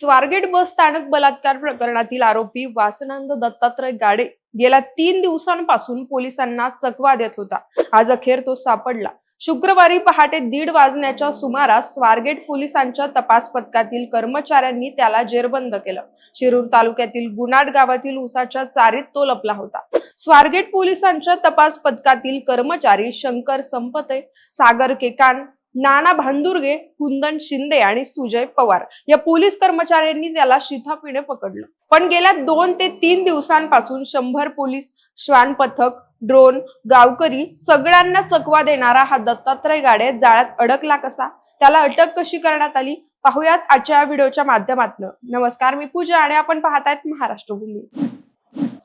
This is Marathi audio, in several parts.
स्वारगेट बस स्थानक बलात्कार प्रकरणातील आरोपी वासनांद दत्तात्रय गाडे गेल्या तीन दिवसांपासून पोलिसांना चकवा देत होता. आज अखेर तो सापडला. शुक्रवारी पहाटे दीड वाजण्याच्या सुमारास स्वारगेट पोलिसांच्या तपास पथकातील कर्मचाऱ्यांनी त्याला जेरबंद केलं. शिरूर तालुक्यातील गुनाड गावातील उसाच्या चारीत तो लपला होता. स्वारगेट पोलिसांच्या तपास पथकातील कर्मचारी शंकर संपते सागर केकान नाना भांदुर्गे कुंदन शिंदे आणि सुजय पवार या पोलीस कर्मचाऱ्यांनी त्याला शिथापीने पकडलं. पण गेल्या दोन ते तीन दिवसांपासून शंभर पोलीस श्वान पथक ड्रोन गावकरी सगळ्यांना चकवा देणारा हा दत्तात्रय गाडे जाळ्यात अडकला कसा? त्याला अटक कशी करण्यात आली? पाहुयात आजच्या व्हिडिओच्या माध्यमातून. नमस्कार मी पूजा आणि आपण पाहतायत महाराष्ट्र भूमी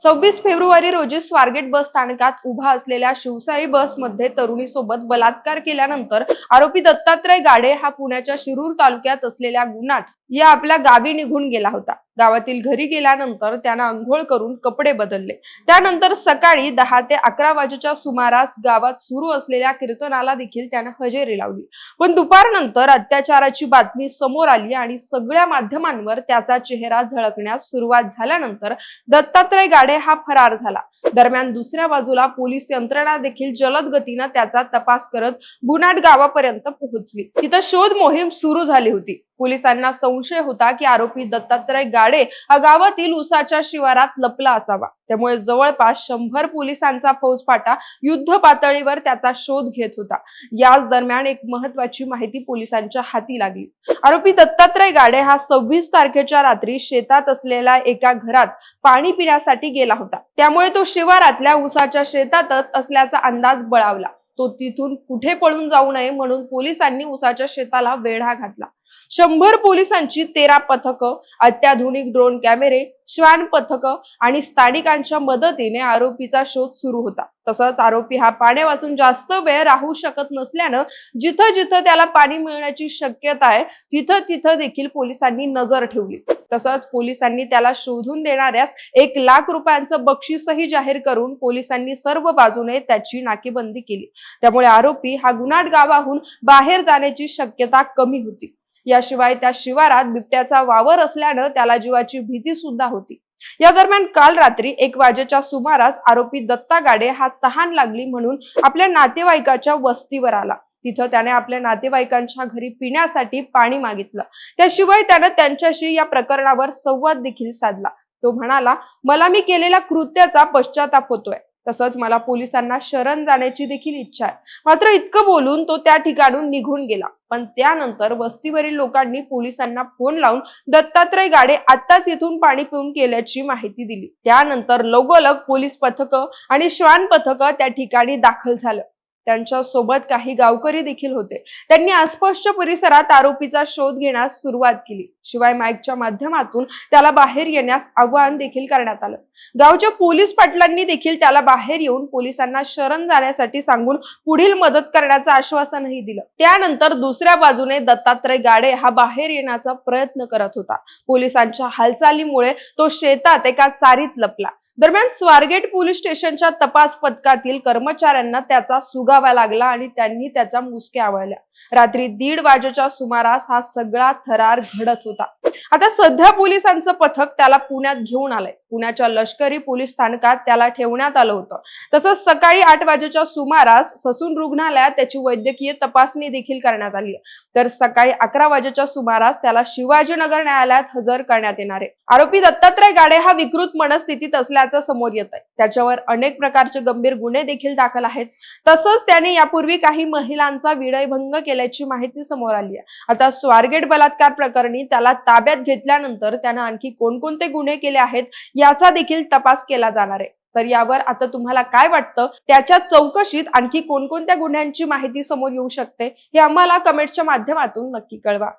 सव्वीस फेब्रुवारी रोजी स्वारगेट बस स्थानकात उभा असलेल्या शिवसाई बसमध्ये तरुणीसोबत बलात्कार केल्यानंतर आरोपी दत्तात्रय गाडे हा पुण्याच्या शिरूर तालुक्यात असलेल्या गुन्हाट या आपल्या गावी निघून गेला होता. गावातील घरी गेल्यानंतर त्यानं अंघोळ करून कपडे बदलले. त्यानंतर सकाळी दहा ते अकरा वाजेच्या सुमारास गावात सुरू असलेल्या कीर्तनाला देखील त्यानं हजेरी लावली. पण दुपारनंतर अत्याचाराची बातमी समोर आली आणि सगळ्या माध्यमांवर त्याचा चेहरा झळकण्यास सुरुवात झाल्यानंतर दत्तात्रय गाडे हा फरार झाला. दरम्यान दुसऱ्या बाजूला पोलीस यंत्रणा देखील जलद गतीनं त्याचा तपास करत गुन्हाट गावापर्यंत पोहोचली. तिथं शोध मोहीम सुरू झाली होती. पोलिसांना संशय होता की आरोपी दत्तात्रय गाडे हा गावातील उसाच्या शिवारात लपला असावा. त्यामुळे जवळपास शंभर पोलिसांचा फौजफाटा युद्ध पातळीवर त्याचा शोध घेत होता. याच दरम्यान एक महत्वाची माहिती पोलिसांच्या हाती लागली. आरोपी दत्तात्रय गाडे हा सव्वीस तारखेच्या रात्री शेतात असलेल्या एका घरात पाणी पिण्यासाठी गेला होता. त्यामुळे तो शिवारातल्या उसाच्या शेतातच असल्याचा अंदाज बळावला. तो तिथून कुठे पळून जाऊ नये म्हणून पोलिसांनी उसाच्या शेताला वेढा घातला. शंभर पोलिसांची तेरा पथकं अत्याधुनिक ड्रोन कॅमेरे श्वान पथक आणि स्थानिकांच्या मदतीने आरोपीचा शोध सुरू होता. तसंच आरोपी हा पाण्या वाचून जास्त वेळ राहू शकत नसल्यानं जिथं जिथं त्याला पाणी मिळण्याची शक्यता आहे तिथं तिथं देखील पोलिसांनी नजर ठेवली. तसंच पोलिसांनी त्याला शोधून देणाऱ्यास एक लाख रुपयांचं बक्षीसही जाहीर करून पोलिसांनी सर्व बाजूने त्याची नाकेबंदी केली. त्यामुळे आरोपी हा गुन्हाट गावाहून बाहेर जाण्याची शक्यता कमी होती. याशिवाय त्या शिवारात बिबट्याचा वावर असल्यानं त्याला जीवाची भीती सुद्धा होती. या दरम्यान काल रात्री एक वाजेच्या सुमारास आरोपी दत्ता गाडे हा तहान लागली म्हणून आपल्या नातेवाईकाच्या वस्तीवर आला. तिथं त्याने आपल्या नातेवाईकांच्या घरी पिण्यासाठी पाणी मागितलं. त्याशिवाय त्यानं त्यांच्याशी या प्रकरणावर संवाद देखील साधला. तो म्हणाला मला मी केलेल्या कृत्याचा पश्चाताप होतोय. तसंच मला पोलिसांना शरण जाण्याची देखील इच्छा आहे. मात्र इतकं बोलून तो त्या ठिकाणून निघून गेला. पण त्यानंतर वस्तीवरील लोकांनी पोलिसांना फोन लावून दत्तात्रय गाडे आत्ताच इथून पाणी पिऊन केल्याची माहिती दिली. त्यानंतर लगोलग पोलीस पथक आणि श्वान पथक त्या ठिकाणी दाखल झालं. त्यांच्यासोबत काही गावकरी देखील होते. त्यांनी आसपासच्या परिसरात आरोपीचा शोध घेण्यास सुरुवात केली. शिवाय माईकच्या माध्यमातून त्याला बाहेर येण्यास आवाहन देखील करण्यात आलं. गावच्या पोलीस पाटलांनी देखील त्याला बाहेर येऊन पोलिसांना शरण जाण्यासाठी सांगून पुढील मदत करण्याचं आश्वासनही दिलं. त्यानंतर दुसऱ्या बाजूने दत्तात्रय गाडे हा बाहेर येण्याचा प्रयत्न करत होता. पोलिसांच्या हालचालीमुळे तो शेतात एका चारीत लपला. दरम्यान स्वारगेट पोलीस स्टेशनच्या तपास पथकातील कर्मचाऱ्यांना त्याचा सुगावा लागला आणि त्यांनी त्याचा मुसक्या आवळल्या. रात्री दीड वाजेच्या सुमारास हा सगळा थरार घडत होता. आता सध्या पोलिसांचं पथक त्याला पुण्यात घेऊन आलंय. पुण्याच्या लष्करी पोलीस स्थानकात त्याला ठेवण्यात आलं होतं. तसंच सकाळी आठ वाजेच्या सुमारास ससून रुग्णालयात त्याची वैद्यकीय तपासणी देखील करण्यात आली. तर सकाळी अकरा वाजेच्या सुमारास त्याला शिवाजीनगर न्यायालयात हजर करण्यात येणार आहे. आरोपी दत्तात्रय गाडे हा विकृत मनस्थितीत असल्याचं समोर येत आहे त्याच्यावर अनेक प्रकारचे गंभीर गुन्हे देखील दाखल आहेत. तसंच त्याने यापूर्वी काही महिलांचा विडयभंग केल्याची माहिती समोर आली आहे. आता स्वारगेट बलात्कार प्रकरणी त्याला ताब्यात घेतल्यानंतर त्यानं आणखी कोणकोणते गुन्हे केले आहेत याचा देखील तपास केला जाणार आहे. तर यावर आता तुम्हाला काय वाटतं? त्याच्या चौकशीत आणखी कोणकोणत्या गुन्ह्यांची माहिती समोर येऊ शकते? हे आम्हाला कमेंटच्या माध्यमातून नक्की कळवा.